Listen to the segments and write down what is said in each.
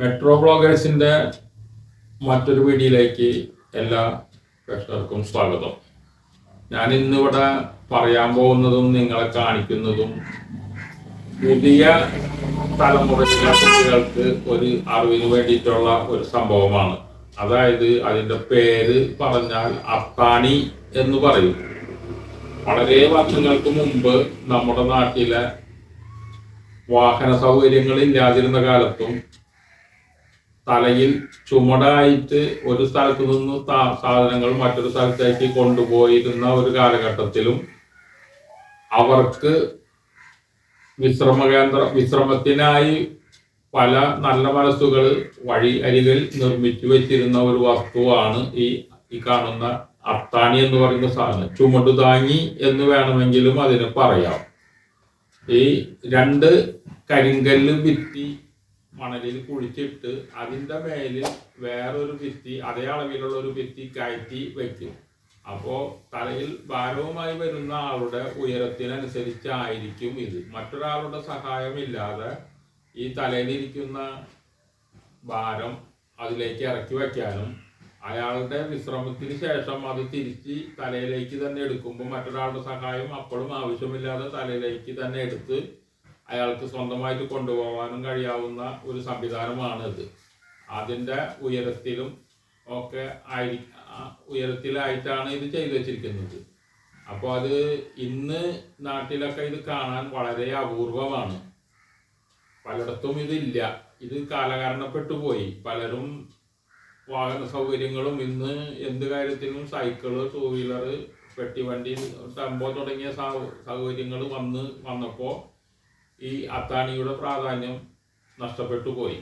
Metro ബ്ലോഗേഴ്സിന്റെ മറ്റൊരു വീഡിയോയിലേക്ക് എല്ലാ പ്രേക്ഷകർക്കും സ്വാഗതം. ഞാൻ ഇന്നിവിടെ പറയാൻ പോകുന്നതും നിങ്ങളെ കാണിക്കുന്നതും പുതിയ തലമുറയിലെ കുട്ടികൾക്ക് ഒരു അറിവിന് വേണ്ടിയിട്ടുള്ള ഒരു സംഭവമാണ്. അതായത് അതിന്റെ പേര് പറഞ്ഞാൽ അത്താണി എന്ന് പറയും. വളരെ വർഷങ്ങൾക്ക് മുമ്പ് നമ്മുടെ നാട്ടിലെ വാഹന സൗകര്യങ്ങൾ ഇല്ലാതിരുന്ന കാലത്തും തലയിൽ ചുമടായിട്ട് ഒരു സ്ഥലത്ത് നിന്ന് സാധനങ്ങൾ മറ്റൊരു സ്ഥലത്തേക്ക് കൊണ്ടുപോയിരുന്ന ഒരു കാലഘട്ടത്തിലും അവർക്ക് വിശ്രമ കേന്ദ്ര വിശ്രമത്തിനായി പല നല്ല മനസ്സുകൾ വഴി അരികിൽ നിർമ്മിച്ചു വെച്ചിരുന്ന ഒരു വസ്തുവാണ് ഈ ഈ കാണുന്ന അത്താണി എന്ന് പറയുന്ന സാധനം. ചുമടുതാങ്ങി എന്ന് വേണമെങ്കിലും അതിന് പറയാം. ഈ രണ്ട് കരിങ്കല്ല് ഭിത്തി മണലിൽ കുഴിച്ചിട്ട് അതിന്റെ മേലിൽ വേറൊരു ഭിത്തി അതേ അളവിലുള്ള ഒരു ഭിത്തി കയറ്റി വയ്ക്കും അപ്പോൾ തലയിൽ ഭാരവുമായി വരുന്ന ആളുടെ ഉയരത്തിനനുസരിച്ചായിരിക്കും ഇത്. മറ്റൊരാളുടെ സഹായമില്ലാതെ ഈ തലയിലിരിക്കുന്ന ഭാരം അതിലേക്ക് ഇറക്കി വയ്ക്കാനും അയാളുടെ വിശ്രമത്തിന് ശേഷം അത് തിരിച്ച് തലയിലേക്ക് തന്നെ എടുക്കുമ്പോൾ മറ്റൊരാളുടെ സഹായം അപ്പോഴും ആവശ്യമില്ലാതെ തലയിലേക്ക് തന്നെ എടുത്ത് അയാൾക്ക് സ്വന്തമായിട്ട് കൊണ്ടുപോകാനും കഴിയാവുന്ന ഒരു സംവിധാനമാണ് ഇത് അതിന്റെ ഉയരത്തിലും ഒക്കെ ആയി ഉയരത്തിലായിട്ടാണ് ഇത് ചെയ്തു വച്ചിരിക്കുന്നത്. അപ്പോൾ അത് ഇന്ന് നാട്ടിലൊക്കെ ഇത് കാണാൻ വളരെ അപൂർവമാണ്. പലയിടത്തും ഇതില്ല. ഇത് കാലകാരണപ്പെട്ടു പോയി. പലരും വാഹന സൗകര്യങ്ങളും ഇന്ന് എന്ത് കാര്യത്തിനും സൈക്കിൾ ടൂ വീലർ പെട്ടിവണ്ടി ടെമ്പോ തുടങ്ങിയ സൗകര്യങ്ങൾ വന്ന് വന്നപ്പോൾ ഈ അത്താണിയുടെ പ്രാധാന്യം നഷ്ടപ്പെട്ടു പോയി.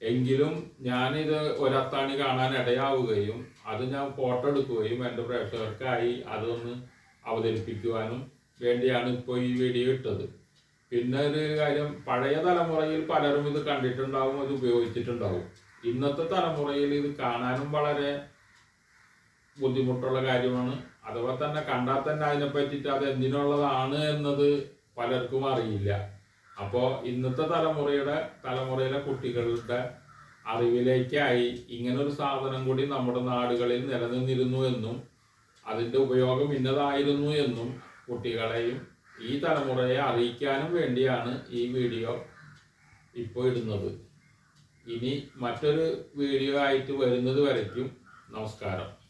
എങ്കിലും ഞാനിത് ഒരത്താണി കാണാൻ ഇടയാവുകയും അത് ഞാൻ ഫോട്ടോ എടുക്കുകയും എന്റെ പ്രേക്ഷകർക്കായി അതൊന്ന് അവതരിപ്പിക്കുവാനും വേണ്ടിയാണ് ഇപ്പോൾ ഈ വീഡിയോ ഇട്ടത്. പിന്നെ ഒരു കാര്യം പഴയ തലമുറയിൽ പലരും ഇത് കണ്ടിട്ടുണ്ടാവും അത് ഉപയോഗിച്ചിട്ടുണ്ടാവും. ഇന്നത്തെ തലമുറയിൽ ഇത് കാണാനും വളരെ ബുദ്ധിമുട്ടുള്ള കാര്യമാണ്. അഥവാ തന്നെ കണ്ടാൽ തന്നെ അതിനെ പറ്റിയിട്ട് അത് എന്തിനുള്ളതാണ് എന്നത് പലർക്കും അറിയില്ല. അപ്പോൾ ഇന്നത്തെ തലമുറയുടെ തലമുറയിലെ കുട്ടികളുടെ അറിവിലേക്കായി ഇങ്ങനൊരു സാധനം കൂടി നമ്മുടെ നാടുകളിൽ നിലനിന്നിരുന്നു എന്നും അതിന്റെ ഉപയോഗം ഇന്നതായിരുന്നു എന്നും കുട്ടികളെയും ഈ തലമുറയെ അറിയിക്കാനും വേണ്ടിയാണ് ഈ വീഡിയോ ഇപ്പോൾ ഇടുന്നത്. ഇനി മറ്റൊരു വീഡിയോ ആയിട്ട് വരുന്നത് വരയ്ക്കും. നമസ്കാരം.